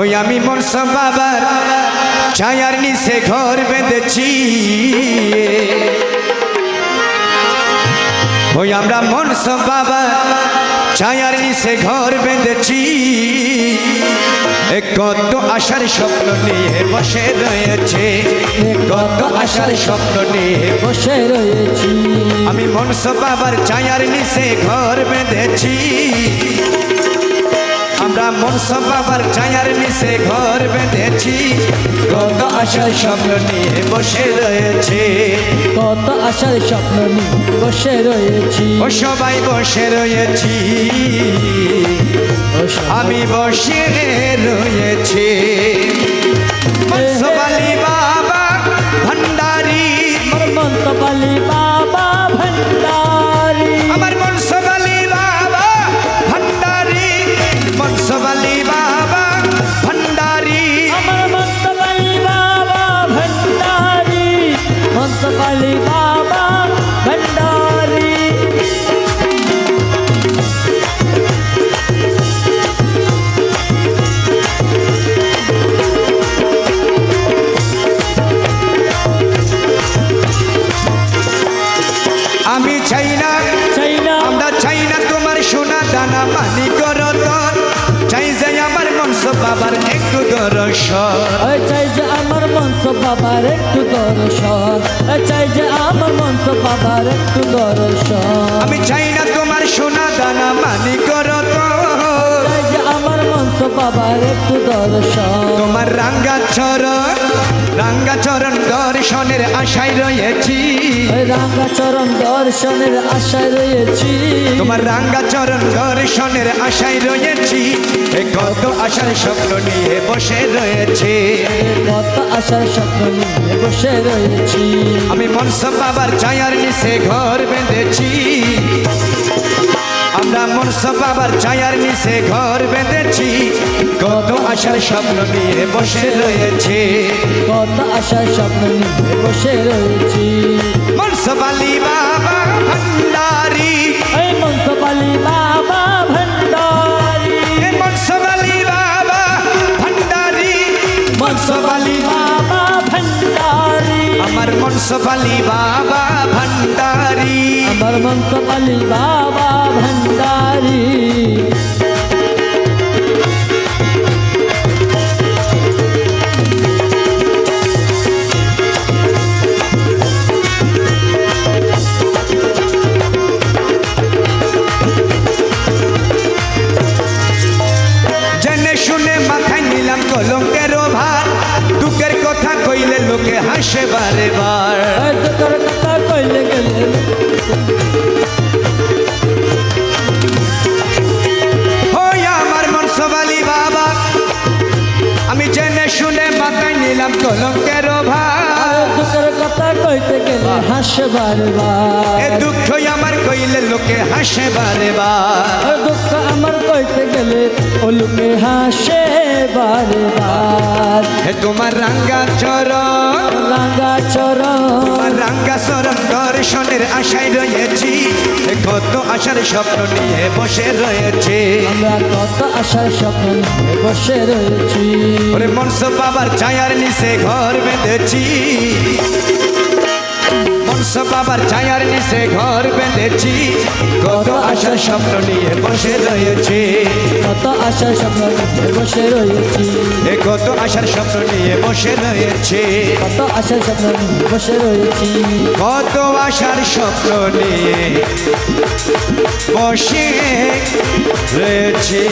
ওই আমি মনস বাবার ছায়ার নিচে ঘর বেঁধেছি। ওই আমরা মনস বাবার ছায়ার নিচে ঘর বেঁধেছি। কত আশার স্বপ্ন নিয়ে বসে রয়েছে। কত আশার স্বপ্ন নিয়ে বসে রয়েছি। আমি মনস বাবার ছায়ার নিচে ঘর বেঁধেছি। আমরা মনস বাবার ছায়ার নিচে ঘর বেঁধেছি। কত আশার স্বপ্ন নিয়ে বসে রয়েছে। কত আশার স্বপ্ন নিয়ে বসে রয়েছি। ও সবাই বসে রয়েছি। আমি বসে রয়েছি। চাই না চাই না আমরা চাই না তোমার সোনা দানা মানি করতন চাই যে আমার মনস বাবার একটু দর্শন। চাই যে আমার মঞ্চ বাবার একটু দর্শন। চাই যে আমার মঞ্চ বাবার একটু দর্শন। আমি চাই না তোমার সোনা দানা মানি করতন চাই যে আমার মঞ্চ বাবার একটু দর্শন। তোমার রাঙ্গা চরণ রাঙ্গা চরণ দর্শনের আশায় রয়েছি। ওই রাঙা চরণ দর্শনের আশায় রয়েছি। তোমার রাঙ্গা চরণ দর্শনের আশায় রয়েছি। কত আশার স্বপ্ন নিয়ে বসে রয়েছে। কত আশার স্বপ্ন নিয়ে বসে রয়েছি। আমি মনস বাবার ছায়ার নিচে ঘর বেঁধেছি। মনস বাবার ছায়ার নিচে ঘর বেঁধেছি। কত আশার স্বপ্ন নিয়ে বসে রয়েছে। কত আশার স্বপ্ন নিয়ে বসে রয়েছি। মনসবালি বাবা ভান্ডারি। এই মঞ্চপালি বাবা ভণ্ডারি এ মনসবালি বাবা ভান্ডারি। মঞ্চপালি বাবা ভণ্ডারি আমার মনসবালি বাবা ভান্ডারি। আমার মঞ্চপালি বাবা ভণ্ডারি দুঃখের কথা কইলে লোকে হাসে বারে বার আমি জেনে শুনে মাথায় নিলাম কলঙ্কের দুঃখের কথা কইতে গেলে হাসে বারবার। এ দুঃখ আমার কইলে লোকে হাসে বারে বার দুঃখ আমার কইতে গেলে ও লোকে হাসে বারে বার হে তোমার রাঙ্গা চরণ। রাঙ্গা চরণ। তোমার রাঙ্গা চরণ দর্শনের আশায় রয়েছি। কত আশার স্বপ্ন নিয়ে বসে রয়েছে। আমরা কত আশার স্বপ্ন নিয়ে বসে রয়েছি। ওরে মনস বাবার ছায়ার নিচে ঘর বেঁধেছি। মনস বাবার ছায়ার নিচে ঘর বেঁধেছি। কত আশার স্বপ্ন নিয়ে বসে রয়েছে। কত আশার স্বপ্ন নিয়ে বসে রয়েছি। এ কত আশার স্বপ্ন নিয়ে বসে রয়েছে। কত আশার স্বপ্ন নিয়ে বসে রয়েছি। কত আশার স্বপ্ন নিয়ে বসে রয়েছে।